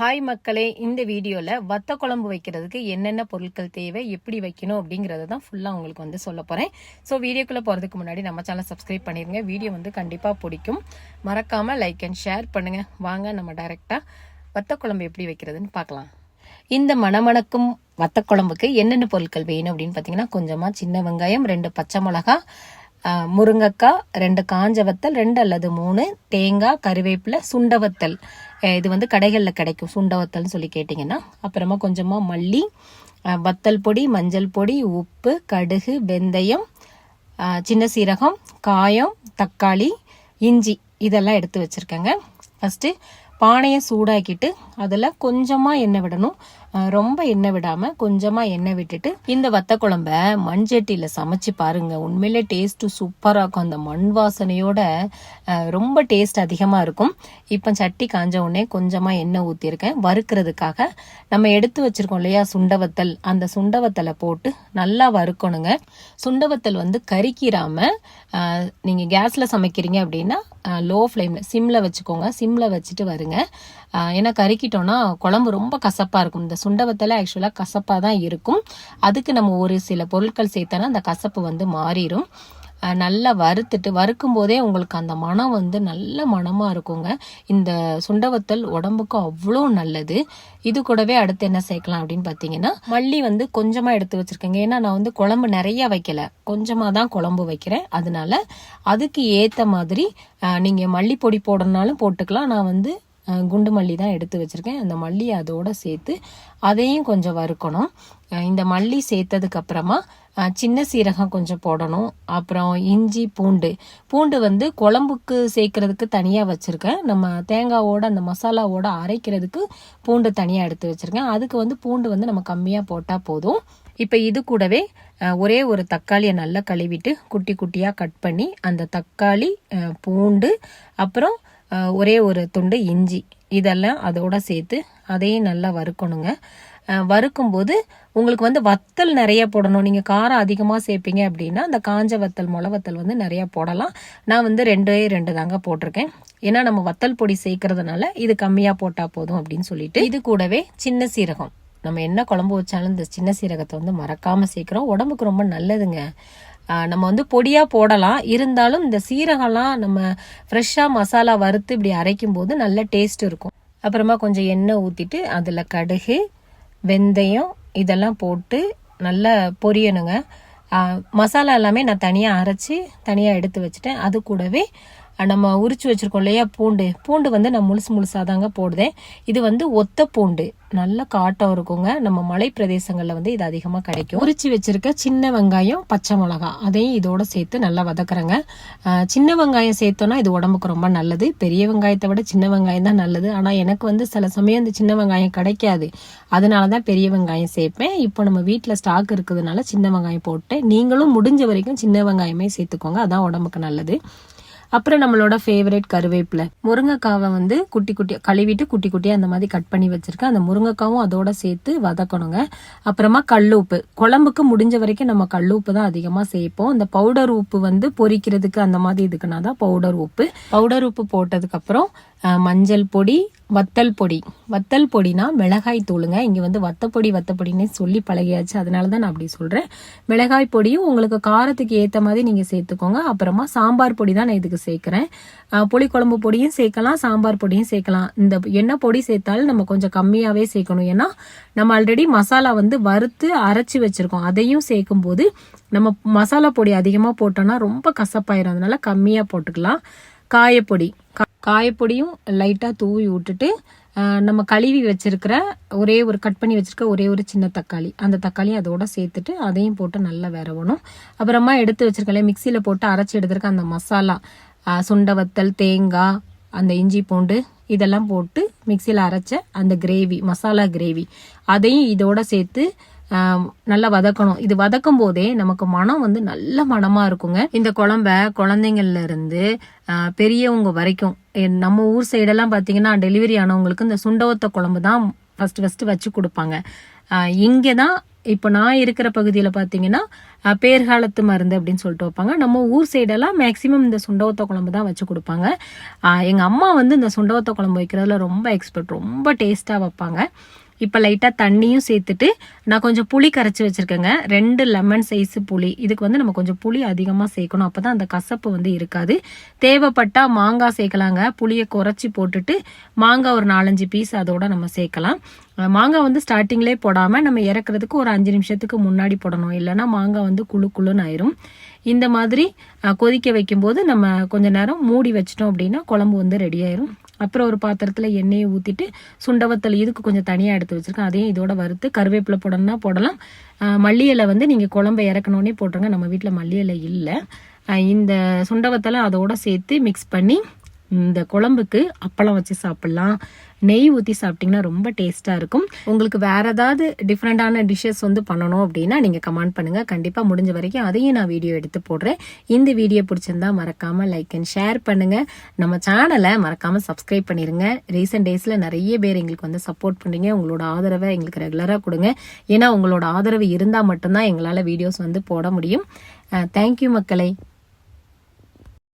Hi மக்களே இந்த வீடியோவில் வத்த குழம்பு வைக்கிறதுக்கு என்னென்ன பொருட்கள் தேவை எப்படி வைக்கணும் அப்படிங்கிறத தான் ஃபுல்லாக உங்களுக்கு வந்து சொல்ல போகிறேன் ஸோ வீடியோக்குள்ளே போகிறதுக்கு முன்னாடி நம்ம சேனல் சப்ஸ்கிரைப் பண்ணிடுங்க வீடியோ வந்து கண்டிப்பாக பிடிக்கும். மறக்காமல் லைக் அண்ட் ஷேர் பண்ணுங்கள் வாங்க நம்ம டைரெக்டாக வத்த குழம்பு எப்படி வைக்கிறதுன்னு பார்க்கலாம். இந்த மணமணக்கும் வத்த குழம்புக்கு என்னென்ன பொருட்கள் வேணும் அப்படின்னு பார்த்தீங்கன்னா கொஞ்சமாக சின்ன வெங்காயம் ரெண்டு பச்சை மிளகா முருங்கைக்காய் ரெண்டு காஞ்ச வத்தல் ரெண்டு அல்லது மூணு தேங்காய் கருவேப்பிலை சுண்டவத்தல். இது வந்து கடைகளில் கிடைக்கும் சுண்டவத்தல்னு சொல்லி கேட்டிங்கன்னா. அப்புறமா கொஞ்சமாக மல்லி வத்தல் பொடி மஞ்சள் பொடி உப்பு கடுகு வெந்தயம் சின்ன சீரகம் காயம் தக்காளி இஞ்சி இதெல்லாம் எடுத்து வச்சுருக்கேங்க. ஃபஸ்ட்டு பானையை சூடாக்கிட்டு அதில் கொஞ்சமாக எண்ணெய் விடணும். ரொம்ப எண்ணெய் விடாமல் கொஞ்சமாக எண்ணெய் விட்டுட்டு இந்த வத்த குழம்ப மண்சட்டியில் சமைச்சு பாருங்க. உண்மையிலே டேஸ்ட்டு சூப்பராக இருக்கும். அந்த மண் வாசனையோட ரொம்ப டேஸ்ட் அதிகமாக இருக்கும். இப்போ சட்டி காஞ்ச உடனே கொஞ்சமாக எண்ணெய் ஊற்றிருக்கேன் வறுக்கிறதுக்காக நம்ம எடுத்து வச்சிருக்கோம் இல்லையா சுண்டவத்தல் அந்த சுண்டவத்தலை போட்டு நல்லா வறுக்கணுங்க. சுண்டவத்தல் வந்து கறிக்கிறாம நீங்கள் நீங்க கேஸ்ல சமைக்கிறீங்க அப்படின்னா லோ ஃப்ளேம்ல சிம்ல வச்சுக்கோங்க. சிம்ல வச்சுட்டு வருங்க. ஏன்னா கறிக்கிட்டோம்னா குழம்பு ரொம்ப கசப்பா இருக்கும். இந்த சுண்டவத்தில் ஆக்சுவலாக கசப்பாக தான் இருக்கும். அதுக்கு நம்ம ஒரு சில பொருட்கள் சேர்த்தனா அந்த கசப்பு வந்து மாறிடும் நல்லா வறுத்துட்டு வறுக்கும் போதே உங்களுக்கு அந்த மனம் வந்து நல்ல மனமாக இருக்குங்க. இந்த சுண்டவத்தல் உடம்புக்கு அவ்வளோ நல்லது. இது கூடவே அடுத்து என்ன சேர்க்கலாம் அப்படின்னு பார்த்தீங்கன்னா மல்லி வந்து கொஞ்சமாக எடுத்து வச்சுருக்கேங்க. ஏன்னா நான் வந்து குழம்பு நிறைய வைக்கல. கொஞ்சமாக தான் குழம்பு வைக்கிறேன். அதனால அதுக்கு ஏற்ற மாதிரி நீங்கள் மல்லி பொடி போடணுனாலும் போட்டுக்கலாம். நான் வந்து குண்டு மல்லி தான் எடுத்து வச்சுருக்கேன். அந்த மல்லி அதோடு சேர்த்து அதையும் கொஞ்சம் வறுக்கணும். இந்த மல்லி சேர்த்ததுக்கப்புறமா சின்ன சீரகம் கொஞ்சம் போடணும். அப்புறம் இஞ்சி பூண்டு. பூண்டு வந்து குழம்புக்கு சேர்க்கறதுக்கு தனியாக வச்சுருக்கேன். நம்ம தேங்காவோட அந்த மசாலாவோட அரைக்கிறதுக்கு பூண்டு தனியாக எடுத்து வச்சுருக்கேன். அதுக்கு வந்து பூண்டு வந்து நம்ம கம்மியாக போட்டால் போதும். இப்போ இது கூடவே ஒரே ஒரு தக்காளியை நல்லா கழுவிட்டு குட்டி குட்டியாக கட் பண்ணி அந்த தக்காளி பூண்டு அப்புறம் ஒரே ஒரு துண்டு இஞ்சி. இதெல்லாம் அதோட சேர்த்து அதையும் நல்லா வறுக்கணுங்க. வறுக்கும்போது உங்களுக்கு வந்து வத்தல் நிறைய போடணும். நீங்கள் காரம் அதிகமாக சேர்ப்பீங்க அப்படின்னா அந்த காஞ்ச வத்தல் மொளை வத்தல் வந்து நிறையா போடலாம். நான் வந்து ரெண்டே ரெண்டு தாங்க போட்டிருக்கேன். ஏன்னா நம்ம வத்தல் பொடி சேர்க்கறதுனால இது கம்மியாக போட்டால் போதும் அப்படின்னு சொல்லிட்டு இது கூடவே சின்ன சீரகம். நம்ம என்ன குழம்பு வச்சாலும் இந்த சின்ன சீரகத்தை வந்து மறக்காமல் சேர்க்குறோம். உடம்புக்கு ரொம்ப நல்லதுங்க. நம்ம வந்து பொடியாக போடலாம். இருந்தாலும் இந்த சீரகம்லாம் நம்ம ஃப்ரெஷ்ஷாக மசாலா வறுத்து இப்படி அரைக்கும் போது நல்ல டேஸ்ட் இருக்கும். அப்புறமா கொஞ்சம் எண்ணெய் ஊற்றிட்டு அதில் கடுகு வெந்தயம் இதெல்லாம் போட்டு நல்லா பொரியணுங்க. மசாலா எல்லாமே நான் தனியாக அரைச்சி தனியாக எடுத்து வச்சுட்டேன். அது கூடவே நம்ம உரிச்சு வச்சுருக்கோம் இல்லையா பூண்டு. பூண்டு வந்து நான் முழுசு முழுசாக தாங்க போடுதேன். இது வந்து ஒத்த பூண்டு. நல்ல காட்டம் இருக்குங்க. நம்ம மலை பிரதேசங்களில் வந்து இது அதிகமாக கிடைக்கும். உரிச்சு வச்சிருக்க சின்ன வெங்காயம் பச்சை மிளகா. அதையும் இதோட சேர்த்து நல்லா வதக்குறேங்க. சின்ன வெங்காயம் சேர்த்தோன்னா இது உடம்புக்கு ரொம்ப நல்லது. பெரிய வெங்காயத்தை விட சின்ன வெங்காயம் தான் நல்லது. ஆனால் எனக்கு வந்து சில சமயம் இந்த சின்ன வெங்காயம் கிடைக்காது. அதனால தான் பெரிய வெங்காயம் சேர்ப்பேன். இப்போ நம்ம வீட்டில் ஸ்டாக் இருக்கிறதுனால சின்ன வெங்காயம் போட்டு நீங்களும் முடிஞ்ச வரைக்கும் சின்ன வெங்காயமே சேர்த்துக்கோங்க. அதான் உடம்புக்கு நல்லது. அப்புறம் நம்மளோட ஃபேவரட் கருவேப்பிலை. முருங்கைக்காவை வந்து குட்டி குட்டி கழுவிட்டு குட்டி குட்டியாக அந்த மாதிரி கட் பண்ணி வச்சிருக்கேன். அந்த முருங்கைக்காவும் அதோட சேர்த்து வதக்கணுங்க. அப்புறமா கல் உப்பு குழம்புக்கு முடிஞ்ச வரைக்கும் நம்ம கல் உப்பு தான் அதிகமாக சேர்ப்போம். இந்த பவுடர் உப்பு வந்து பொரிக்கிறதுக்கு அந்த மாதிரி இதுக்குன்னா தான் பவுடர் உப்பு. பவுடர் உப்பு போட்டதுக்கப்புறம் மஞ்சள் பொடி வத்தல் பொடி. வத்தல் பொடினா மிளகாய் தூளுங்க. இங்கே வந்து வத்தப்பொடி வத்தப்பொடினே சொல்லி பழகியாச்சு. அதனால தான் நான் அப்படி சொல்கிறேன் மிளகாய் பொடியும் உங்களுக்கு காரத்துக்கு ஏற்ற மாதிரி நீங்கள் சேர்த்துக்கோங்க. அப்புறமா சாம்பார் பொடி தான் நான் இதுக்கு சேர்க்குறேன். புளிக்குழம்பு பொடியும் சேர்க்கலாம் சாம்பார் பொடியும் சேர்க்கலாம். இந்த என்ன பொடி சேர்த்தாலும் நம்ம கொஞ்சம் கம்மியாகவே சேர்க்கணும். ஏன்னா நம்ம ஆல்ரெடி மசாலா வந்து வறுத்து அரைச்சி வச்சுருக்கோம். அதையும் சேர்க்கும் போது நம்ம மசாலா பொடி அதிகமாக போட்டோம்னா ரொம்ப கசப்பாயிரும். அதனால கம்மியாக போட்டுக்கலாம். காயப்பொடி. காயப்பொடியும் லைட்டாக தூவி விட்டுட்டு நம்ம கழுவி வச்சிருக்கிற ஒரே ஒரு கட் பண்ணி வச்சிருக்க ஒரே ஒரு சின்ன தக்காளி. அந்த தக்காளி அதோட சேர்த்துட்டு அதையும் போட்டு நல்லா விரவணும். அப்புறமா எடுத்து வச்சிருக்கல மிக்சியில் போட்டு அரைச்சி எடுத்துருக்க அந்த மசாலா. சுண்ட வத்தல் தேங்காய் அந்த இஞ்சி பூண்டு இதெல்லாம் போட்டு மிக்சியில் அரைச்ச அந்த கிரேவி மசாலா கிரேவி அதையும் இதோட சேர்த்து நல்லா வதக்கணும். இது வதக்கும் போதே நமக்கு மனம் வந்து நல்ல மனமாக இருக்குங்க. இந்த குழம்ப குழந்தைங்கள்ல இருந்து பெரியவங்க வரைக்கும் நம்ம ஊர் சைடெல்லாம் பார்த்தீங்கன்னா டெலிவரி ஆனவங்களுக்கு இந்த சுண்டவத்த குழம்பு தான் ஃபஸ்ட்டு ஃபஸ்ட்டு வச்சு கொடுப்பாங்க. இங்கே தான் இப்போ நான் இருக்கிற பகுதியில் பார்த்தீங்கன்னா பேர்காலத்து மருந்து அப்படின்னு சொல்லிட்டு வைப்பாங்க. நம்ம ஊர் சைடெல்லாம் மேக்ஸிமம் இந்த சுண்டவத்த குழம்பு தான் வச்சு கொடுப்பாங்க. எங்கள் அம்மா வந்து இந்த சுண்டவத்த குழம்பு வைக்கிறதுல ரொம்ப எக்ஸ்பர்ட் ரொம்ப டேஸ்ட்டாக வைப்பாங்க. இப்போ லைட்டாக தண்ணியும் சேர்த்துட்டு நான் கொஞ்சம் புளி கரைச்சி வச்சுருக்கேங்க. ரெண்டு லெமன் சைஸ் புளி. இதுக்கு வந்து நம்ம கொஞ்சம் புளி அதிகமாக சேர்க்கணும். அப்போ தான் அந்த கசப்பு வந்து இருக்காது. தேவைப்பட்டால் மாங்காய் சேர்க்கலாங்க. புளியை குறைச்சி போட்டுட்டு மாங்காய் ஒரு நாலஞ்சு பீஸ் அதோட நம்ம சேர்க்கலாம். மாங்காய் வந்து ஸ்டார்டிங்லேயே போடாமல் நம்ம இறக்குறதுக்கு ஒரு அஞ்சு நிமிஷத்துக்கு முன்னாடி போடணும். இல்லைன்னா மாங்காய் வந்து குழு குழுன்னு ஆயிரும். இந்த மாதிரி கொதிக்க வைக்கும்போது நம்ம கொஞ்ச நேரம் மூடி வச்சிட்டோம் அப்படின்னா குழம்பு வந்து ரெடி ஆயிரும். அப்புறம் ஒரு பாத்திரத்தில் எண்ணெயை ஊற்றிட்டு சுண்டவத்தல் இதுக்கு கொஞ்சம் தனியாக எடுத்து வச்சுருக்கேன். அதையும் இதோட வறுத்து கருவேப்பிலை போடணும்னா போடலாம். மல்லியலை மல்லி இலை வந்து நீங்கள் குழம்பை இறக்கணுன்னே போட்டுருங்க. நம்ம வீட்டில் மல்லி இலை இல்லை. இந்த சுண்டவத்தலை அதோட சேர்த்து மிக்ஸ் பண்ணி இந்த குழம்புக்கு அப்பளம் வச்சு சாப்பிட்லாம். நெய் ஊற்றி சாப்பிட்டிங்கன்னா ரொம்ப டேஸ்ட்டாக இருக்கும். உங்களுக்கு வேற ஏதாவது டிஃப்ரெண்டான டிஷ்ஷஸ் வந்து பண்ணணும் அப்படின்னா நீங்கள் கமெண்ட் பண்ணுங்கள் கண்டிப்பாக முடிஞ்ச வரைக்கும் அதையும் நான் வீடியோ எடுத்து போடுறேன். இந்த வீடியோ பிடிச்சிருந்தா மறக்காமல் லைக் அண்ட் ஷேர் பண்ணுங்கள் நம்ம சேனலை மறக்காமல் சப்ஸ்கிரைப் பண்ணிடுங்க ரீசெண்ட் டேஸில் நிறைய பேர் எங்களுக்கு வந்து சப்போர்ட் பண்ணுறீங்க உங்களோட ஆதரவை எங்களுக்கு ரெகுலராக கொடுங்க. ஏன்னா உங்களோட ஆதரவு இருந்தால் மட்டும்தான் எங்களால் வீடியோஸ் வந்து போட முடியும். தேங்க்யூ மக்களை.